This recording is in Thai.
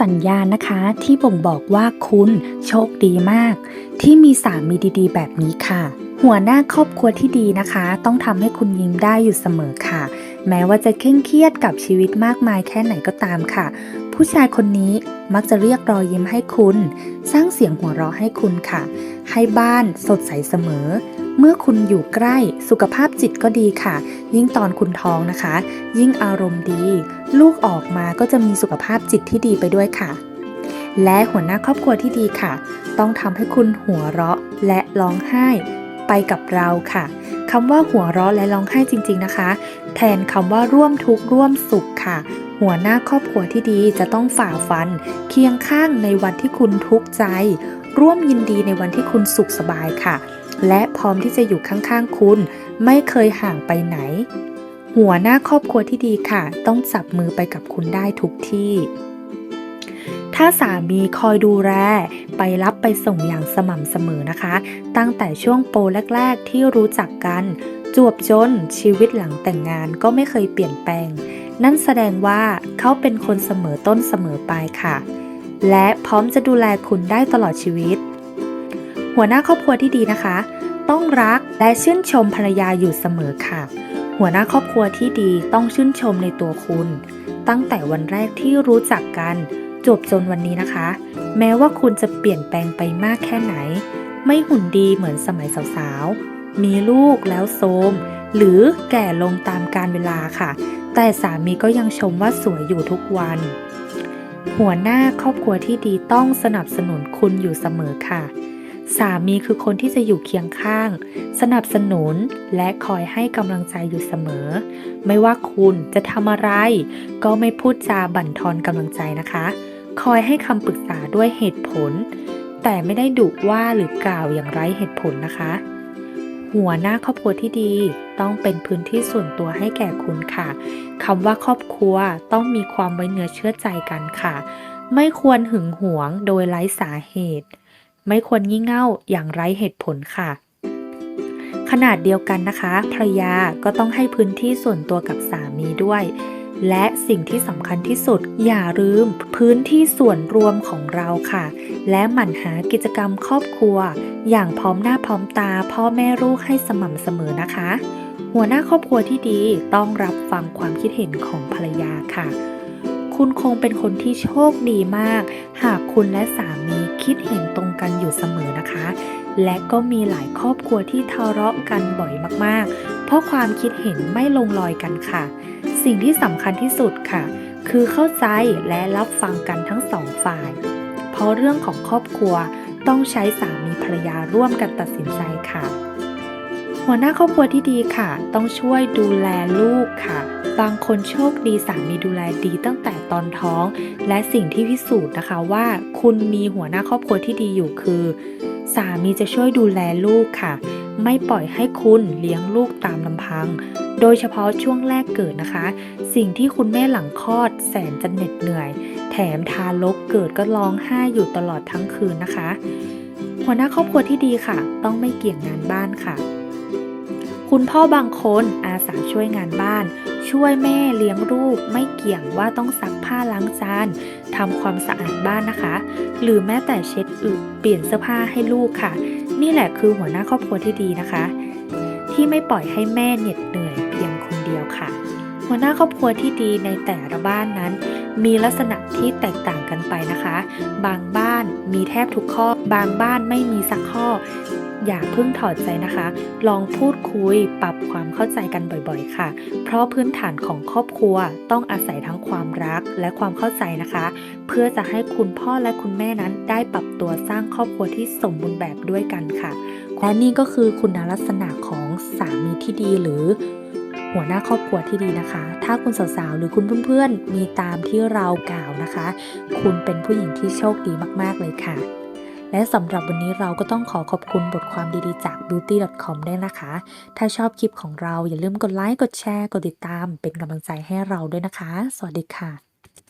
สัญญาณนะคะที่บ่งบอกว่าคุณโชคดีมาก ที่มีสามีดีๆ แบบนี้ค่ะ หัวหน้าครอบครัวที่ดีนะคะ ต้องทำให้คุณยิ้มได้อยู่เสมอค่ะ แม้ว่าจะเคร่งเครียดกับชีวิตมากมายแค่ไหนก็ตามค่ะ ผู้ชายคนนี้มักจะเรียกรอยยิ้มให้คุณ สร้างเสียงหัวเราะให้คุณค่ะ ให้บ้านสดใสเสมอ เมื่อคุณอยู่ใกล้สุขภาพจิตก็ดีค่ะ ยิ่งตอนคุณท้องนะคะ ยิ่งอารมณ์ดี ลูกออกมาก็จะมีสุขภาพจิตที่ดีไปด้วยค่ะ และหัวหน้าครอบครัวที่ดีค่ะ ต้องทำให้คุณหัวเราะและร้องไห้ไปกับเราค่ะคำว่าหัวเราะและร้องไห้จริง ๆนะคะ แทนคำว่าร่วมทุกข์ร่วมสุขค่ะ หัวหน้าครอบครัวที่ดีจะต้องฝ่าฟัน เคียงข้างในวันที่คุณทุกข์ใจ ร่วมยินดีในวันที่คุณสุขสบายค่ะ และพร้อมที่จะอยู่ข้างๆคุณ ไม่เคยห่างไปไหน หัวหน้าครอบครัวที่ดีค่ะ ต้องจับมือไปกับคุณได้ทุกที่ถ้าสามีคอยดูแลไปรับไปส่งอย่างสม่ำเสมอนะคะ ตั้งแต่ช่วงโปรแรก ๆ ที่รู้จักกัน จวบจนชีวิตหลังแต่งงานก็ไม่เคยเปลี่ยนแปลง นั่นแสดงว่าเขาเป็นคนเสมอต้นเสมอปลายค่ะ และพร้อมจะดูแลคุณได้ตลอดชีวิต หัวหน้าครอบครัวที่ดีนะคะ ต้องรักและชื่นชมภรรยาอยู่เสมอค่ะ หัวหน้าครอบครัวที่ดีต้องชื่นชมในตัวคุณ ตั้งแต่วันแรกที่รู้จักกัน จบจนวันนี้นะคะ แม้ว่าคุณจะเปลี่ยนแปลงไปมากแค่ไหน ไม่หุ่นดีเหมือนสมัยสาวๆ มีลูกแล้วโทรมหรือแก่ลงตามกาลเวลาค่ะ แต่สามีก็ยังชมว่าสวยอยู่ทุกวัน หัวหน้าครอบครัวที่ดีต้องสนับสนุนคุณอยู่เสมอค่ะ สามีคือคนที่จะอยู่เคียงข้าง สนับสนุนและคอยให้กำลังใจอยู่เสมอ ไม่ว่าคุณจะทำอะไร ก็ไม่พูดจาบั่นทอนกำลังใจนะคะ คอยให้คำปรึกษาด้วยเหตุผล แต่ไม่ได้ดุว่าหรือกล่าวอย่างไร้เหตุผลนะคะ หัวหน้าครอบครัวที่ดีต้องเป็นพื้นที่ส่วนตัวให้แก่คุณค่ะคำว่าครอบครัวต้องมีความไว้เนื้อเชื่อใจกันค่ะ ไม่ควรหึงหวงโดยไร้สาเหตุ ไม่ควรงี่เง่าอย่างไร้เหตุผลค่ะ ขนาดเดียวกันนะคะ ภรรยาก็ต้องให้พื้นที่ส่วนตัวกับสามีด้วย และสิ่งที่สำคัญที่สุด อย่าลืมพื้นที่ส่วนรวมของเราค่ะ และหมั่นหากิจกรรมครอบครัว อย่างพร้อมหน้าพร้อมตา พ่อแม่ลูกให้สม่ำเสมอนะคะ หัวหน้าครอบครัวที่ดีต้องรับฟังความคิดเห็นของภรรยาค่ะ คุณคงเป็นคนที่โชคดีมาก หากคุณและสามีคิดเห็นตรงกันอยู่เสมอนะคะ และก็มีหลายครอบครัวที่ทะเลาะกันบ่อยมากๆ เพราะความคิดเห็นไม่ลงรอยกันค่ะ สิ่งที่สำคัญที่สุดค่ะ คือเข้าใจและรับฟังกันทั้งสองฝ่าย เพราะเรื่องของครอบครัวต้องใช้สามีภรรยาร่วมกันตัดสินใจค่ะ หัวหน้าครอบครัวที่ดีค่ะ ต้องช่วยดูแลลูกค่ะ บางคนโชคดีสามีดูแลดีตั้งแต่ตอนท้อง และสิ่งที่พิสูจน์นะคะว่า คุณมีหัวหน้าครอบครัวที่ดีอยู่คือ สามีจะช่วยดูแลลูกค่ะ ไม่ปล่อยให้คุณเลี้ยงลูกตามลำพัง โดยเฉพาะช่วงแรกเกิดนะคะ สิ่งที่คุณแม่หลังคลอดแสนจะเหน็ดเหนื่อย แถมทารกเกิดก็ร้องไห้อยู่ตลอดทั้งคืนนะคะ หัวหน้าครอบครัวที่ดีค่ะ ต้องไม่เกี่ยงงานบ้านค่ะ คุณพ่อบางคนอาสาช่วยงานบ้าน ช่วยแม่เลี้ยงลูกไม่เกี่ยงว่าต้องซักผ้าล้างจานทำความสะอาดบ้านนะคะ หรือแม้แต่เช็ดอึเปลี่ยนเสื้อผ้าให้ลูกค่ะ นี่แหละคือหัวหน้าครอบครัวที่ดีนะคะ ที่ไม่ปล่อยให้แม่เหน็ดเหนื่อยเพียงคนเดียวค่ะ หัวหน้าครอบครัวที่ดีในแต่ละบ้านนั้น มีลักษณะที่แตกต่างกันไปนะคะ บางบ้านมีแทบทุกข้อ บางบ้านไม่มีสักข้อ อย่าเพิ่งถอดใจนะคะ ลองพูดคุยปรับความเข้าใจกันบ่อยๆ ค่ะ เพราะพื้นฐานของครอบครัวต้องอาศัยทั้งความรักและความเข้าใจนะคะ เพื่อจะให้คุณพ่อและคุณแม่นั้นได้ปรับตัวสร้างครอบครัวที่สมบูรณ์แบบด้วยกันค่ะ และนี่ก็คือคุณลักษณะของสามีที่ดีหรือหัวหน้าครอบครัวที่ดีนะคะ ถ้าคุณสาวๆ หรือคุณเพื่อนๆ มีตามที่เรากล่าวนะคะ คุณเป็นผู้หญิงที่โชคดีมากๆ เลยค่ะ และสำหรับวันนี้เราก็ต้องขอขอบคุณบทความดีๆจาก beauty.com ด้วยนะคะ ถ้าชอบคลิปของเราอย่าลืมกดไลค์ กดแชร์ กดติดตาม เป็นกำลังใจให้เราด้วยนะคะ สวัสดีค่ะ